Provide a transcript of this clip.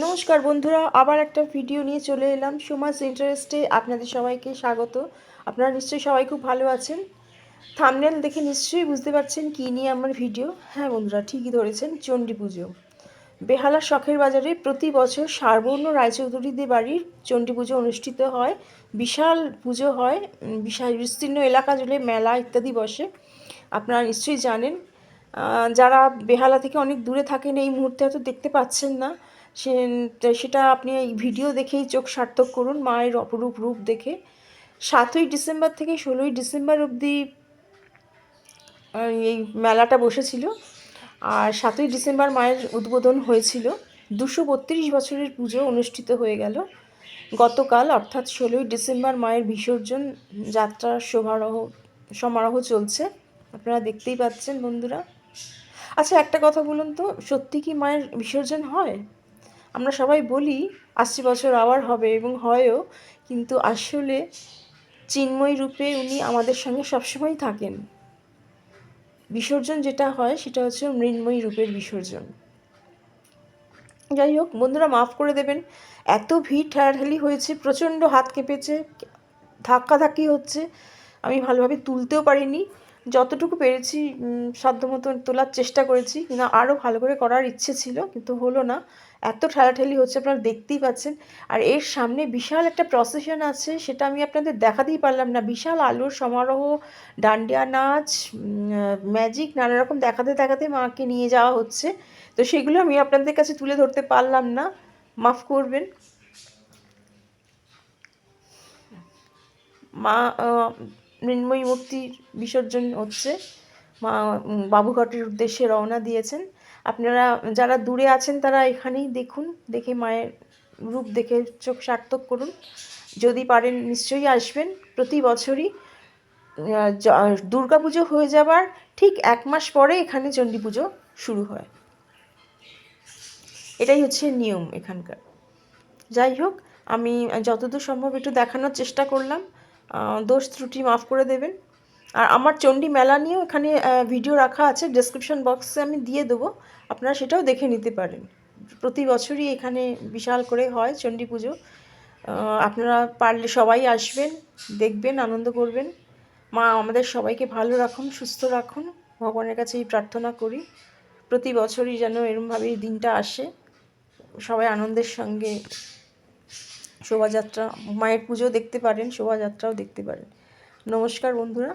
নমস্কার বন্ধুরা, আবার একটা ভিডিও নিয়ে চলে এলাম। সমাজ ইন্টারেস্টে আপনাদের সবাইকে স্বাগত। আপনারা নিশ্চয়ই সবাই খুব ভালো আছেন। থামনেল দেখে নিশ্চয়ই বুঝতে পারছেন কী নিয়ে আমার ভিডিও হ্যাঁ বন্ধুরা, ঠিকই ধরেছেন, চণ্ডী পুজো। বেহালা শখের বাজারে প্রতি বছর সার্বর্ণ রায়চৌধুরীদের বাড়ির চণ্ডী পুজো অনুষ্ঠিত হয়। বিশাল পুজো হয় বিশাল বিস্তীর্ণ এলাকা জুড়ে মেলা ইত্যাদি বসে। আপনারা নিশ্চয়ই জানেন। যারা বেহালা থেকে অনেক দূরে থাকেন এই মুহূর্তে হয়তো দেখতে পাচ্ছেন না। সে সেটা আপনি এই ভিডিও দেখেই চোখ সার্থক করুন, মায়ের অপরূপ রূপ দেখে। সাতই ডিসেম্বর থেকে ষোলোই ডিসেম্বর অবধি এই মেলাটা বসেছিল। আর সাতই ডিসেম্বর মায়ের উদ্বোধন হয়েছিল। দুশো বত্রিশ বছরের পুজো অনুষ্ঠিত হয়ে গেল। গতকাল, অর্থাৎ ষোলোই ডিসেম্বর মায়ের বিসর্জন যাত্রা শোভারহ সমারোহ চলছে। আপনারা দেখতেই পাচ্ছেন বন্ধুরা। আচ্ছা একটা কথা বলুন তো, সত্যি কি মায়ের বিসর্জন হয়? আমরা সবাই বলি আশি বছর আবার হবে এবং হয়ও, কিন্তু আসলে চিন্ময় রূপে উনি আমাদের সঙ্গে সবসময় থাকেন। বিসর্জন যেটা হয় সেটা হচ্ছে মৃন্ময়ী রূপের বিসর্জন। যাই হোক, বন্ধুরা মাফ করে দেবেন, এত ভিড় ঠেলাঠেলি হয়েছে, প্রচণ্ড হাত কেঁপেছে, ধাক্কাধাক্কি হচ্ছে, আমি ভালোভাবে তুলতেও পারিনি। যতটুকু পেরেছি সাধ্যমতো তোলার চেষ্টা করেছি। কিন্তু আরও ভালো করে করার ইচ্ছে ছিল, কিন্তু হলো না। এত ঠেলাঠেলি হচ্ছে আপনারা দেখতেই পাচ্ছেন। আর এর সামনে বিশাল একটা প্রসেশন আছে, সেটা আমি আপনাদের দেখাতেই পারলাম না। বিশাল আলোর সমারোহ, ডান্ডিয়া নাচ ম্যাজিক নানা রকম দেখাতে দেখাতে মাকে নিয়ে যাওয়া হচ্ছে। তো সেগুলো আমি আপনাদের কাছে তুলে ধরতে পারলাম না। মাফ করবেন। মা মৃন্ময়ী মূর্তির বিসর্জন হচ্ছে। মা বাবুঘাটের উদ্দেশ্যে রওনা দিয়েছেন। আপনারা যারা দূরে আছেন তারা এখানেই দেখুন, দেখে মায়ের রূপ দেখে চোখ সার্থক করুন। যদি পারেন নিশ্চয়ই আসবেন। প্রতি বছরই দুর্গা পুজো হয়ে যাবার ঠিক এক মাস পরে এখানে চণ্ডী পুজো শুরু হয়। এটাই হচ্ছে নিয়ম এখানকার। যাই হোক, আমি যতদূর সম্ভব একটু দেখানোর চেষ্টা করলাম। দোষ ত্রুটি মাফ করে দেবেন। আর আমার চণ্ডী মেলা নিয়েও এখানে ভিডিও রাখা আছে ডেসক্রিপশন বক্সে আমি দিয়ে দেবো। আপনারা সেটাও দেখে নিতে পারেন। প্রতি বছরই এখানে বিশাল করে হয় চণ্ডী পুজো। আপনারা পারলে সবাই আসবেন, দেখবেন, আনন্দ করবেন। মা, আমাদের সবাইকে ভালো রাখুন, সুস্থ রাখুন। ভগবানের কাছে এই প্রার্থনা করি। প্রতি বছরই যেন এরমভাবে দিনটা আসে। সবাই আনন্দের সঙ্গে শোভাযাত্রা মায়ের পুজো দেখতে পারেন শোভাযাত্রাও দেখতে পারেন। নমস্কার বন্ধুরা।